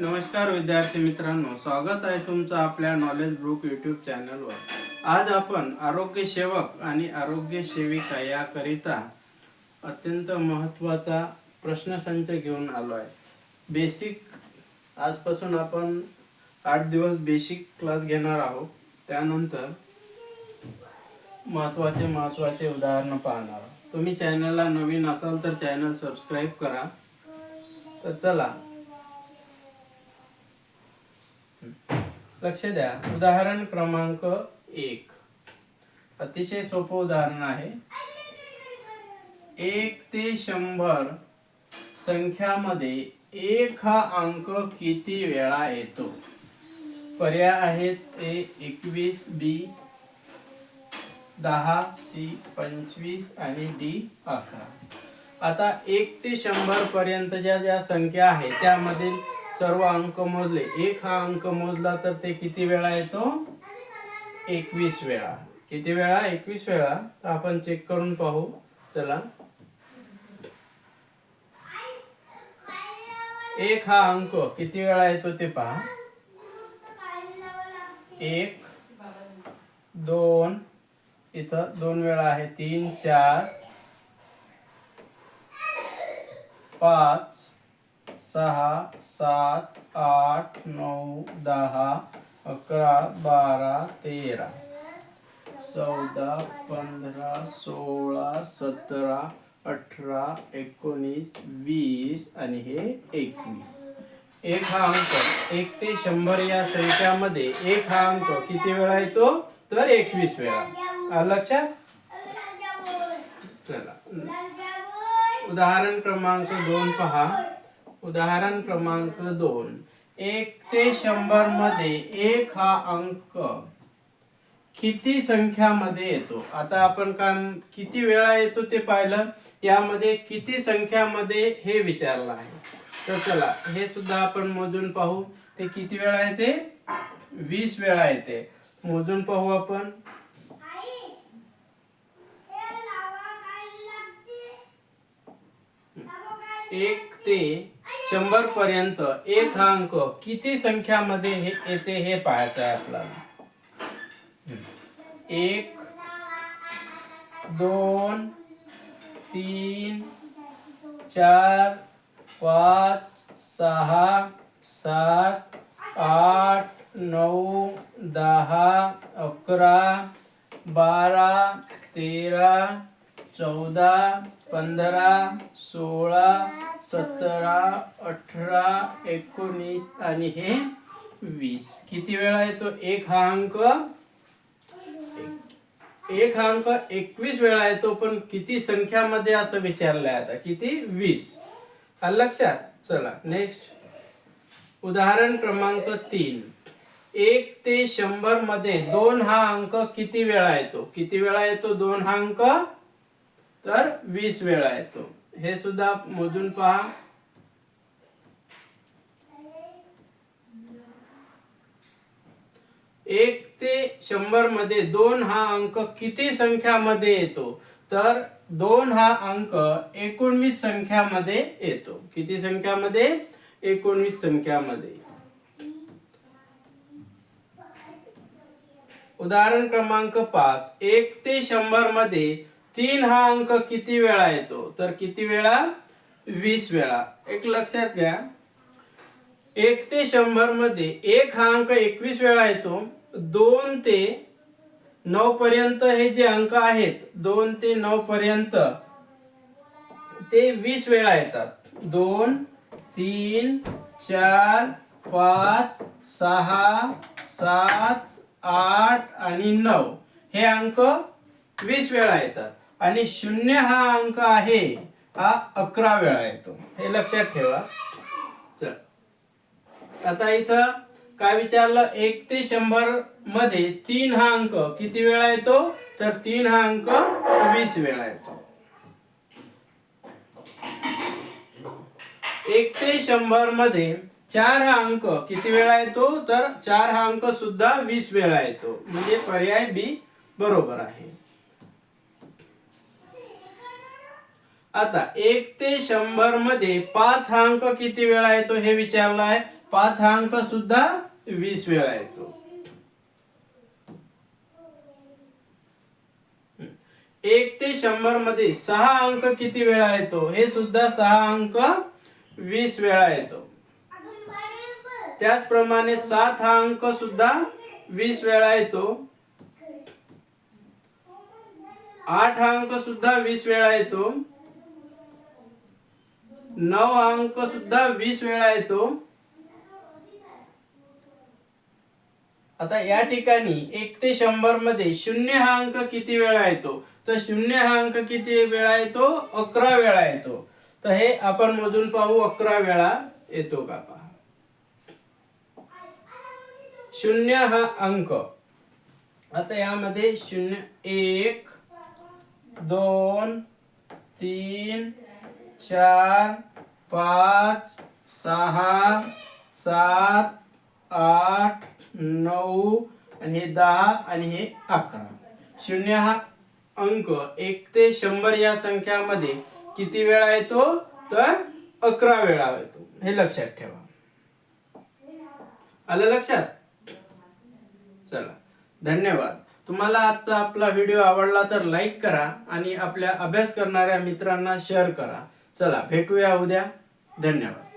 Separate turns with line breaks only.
नमस्कार विद्यार्थी मित्रांनो स्वागत आहे तुमचं आपल्या नॉलेज बुक यूट्यूब चॅनलवर आज आपण आरोग्य सेवक आणि आरोग्य सेविका याकरिता अत्यंत महत्त्वाचा प्रश्नसंच घेऊन आलो आहे. बेसिक आजपासून आपण आठ दिवस बेसिक क्लास घेणार आहोत. त्यानंतर महत्त्वाचे महत्त्वाचे उदाहरणं पाहणार आहोत. तुम्ही चॅनलला नवीन असाल तर चॅनल सबस्क्राईब करा. तर चला लक्ष द्या. उदाहरण क्रमांक एक. अतिशय सोपं उदाहरण आहे. एक ते शंभर संख्यामध्ये एक हा अंक किती वेळा येतो? पर्याय आहेत ए एकवीस बी दहा सी पंचवीस आणि डी अकरा. आता एक ते शंभर पर्यंतच्या ज्या संख्या आहेत त्यामधील सर्व अंक मोजले. एक हा अंक मोजला तर ते किती वेळा येतो? एकवीस वेळा. किती वेळा? एकवीस वेळा. तर आपण चेक करून पाहू. चला. एक हा अंक. किती वेळा येतो ते पहा. एक दोन. इथं दोन वेळा आहे. तीन चार. पाच. सहा सात आठ नऊ दहा अकरा बारा तेरा. चौदा पंधरा सोळा सतरा अठरा एकोणीस वीस आणि हे एकवीस. एक हा अंक. एक ते शंभर या संख्यामध्ये एक हा अंक किती वेळा येतो? तर एकवीस वेळा. लक्षात? चला. उदाहरण क्रमांक दोन पहा. उदाहरण क्रमांक दोन. एक ते शंभरमध्ये एक हा अंक किती संख्यामध्ये येतो? आता आपण काम किती वेळा येतो ते पाहिलं? यामध्ये किती संख्यामध्ये हे विचारलं आहे. तर चला हे सुद्धा आपण मोजून पाहू. ते किती वेळा येते? वीस वेळा येते. मोजून पाहू आपण. एक ते शंभर पर्यंत एक हा अंक किती संख्यामध्ये हे येते हे पाहायचं आहे आपल्याला. एक दोन तीन चार पाच सहा सात आठ नऊ दहा अकरा बारा तेरा चौदा पंधरा सोळा सतरा अठरा एकोणीस आणि हे वीस. किती वेळा येतो? एक हा अंक. एक हा अंक एकवीस वेळा येतो पण किती संख्यामध्ये असं विचारलंय आता? किती? वीस. लक्षात? चला नेक्स्ट उदाहरण क्रमांक तीन. एक ते शंभरमध्ये दोन हा अंक किती वेळा येतो? किती वेळा येतो दोन हा अंक? तर वीस वेळा येतो. हे सुद्धा मोजून पहा. एक ते शंभर मध्ये दोन हा अंक किती संख्यामध्ये येतो? तर दोन हा अंक एकोणवीस संख्यामध्ये येतो. किती संख्यामध्ये? एकोणवीस संख्यामध्ये. उदाहरण क्रमांक पाच. एक ते शंभर मध्ये तीन हा अंक किती वेळा येतो? तर किती वेळा? वीस वेळा. एक लक्षात घ्या. एक ते शंभरमध्ये एक हा अंक एकवीस वेळा येतो. दोन ते नऊ पर्यंत हे जे अंक आहेत दोन ते नऊ पर्यंत ते वीस वेळा येतात. दोन तीन चार पाच सहा सात आठ आणि नऊ. हे अंक वीस वेळा येतात. आणि शून्य हा अंक आहे हा अकरा वेळा येतो. हे लक्षात ठेवा. चल. आता इथं काय विचारलं? एक ते शंभरमध्ये तीन हा अंक किती वेळा येतो? तर तीन हा अंक वीस वेळा येतो. एक ते शंभरमध्ये चार हा अंक किती वेळा येतो? तर चार हा अंक सुद्धा वीस वेळा येतो. म्हणजे पर्याय बी बरोबर आहे. आता एक ते शंभरमध्ये पाच हा अंक किती वेळा येतो हे विचारलं आहे. पाच हा अंक सुद्धा वीस वेळा येतो. एक ते शंभरमध्ये सहा अंक किती वेळा येतो? हे सुद्धा सहा अंक वीस वेळा येतो. त्याचप्रमाणे सात हा अंक सुद्धा वीस वेळा येतो. आठ हा अंक सुद्धा वीस वेळा येतो. नऊ अंक सुद्धा वीस वेळा येतो आता या ठिकाणी एक ते शंभरमध्ये शून्य हा अंक किती वेळा येतो? तर शून्य हा अंक किती वेळा येतो? अकरा वेळा येतो. तर हे आपण मोजून पाहू अकरा वेळा येतो का पहा. शून्य हा अंक. आता यामध्ये शून्य एक दोन तीन चार पाच सहा सात आठ नऊ आणि हे दहा आणि हे अकरा. शून्य हा अंक. एक ते शंभर या संख्यामध्ये किती वेळा येतो? तर अकरा वेळा येतो. हे लक्षात ठेवा. आलं लक्षात? चला. धन्यवाद. तुम्हाला आजचा आपला व्हिडिओ आवडला तर लाईक करा आणि आपल्या अभ्यास करणाऱ्या मित्रांना शेअर करा. चला भेटूया उद्या. धन्यवाद.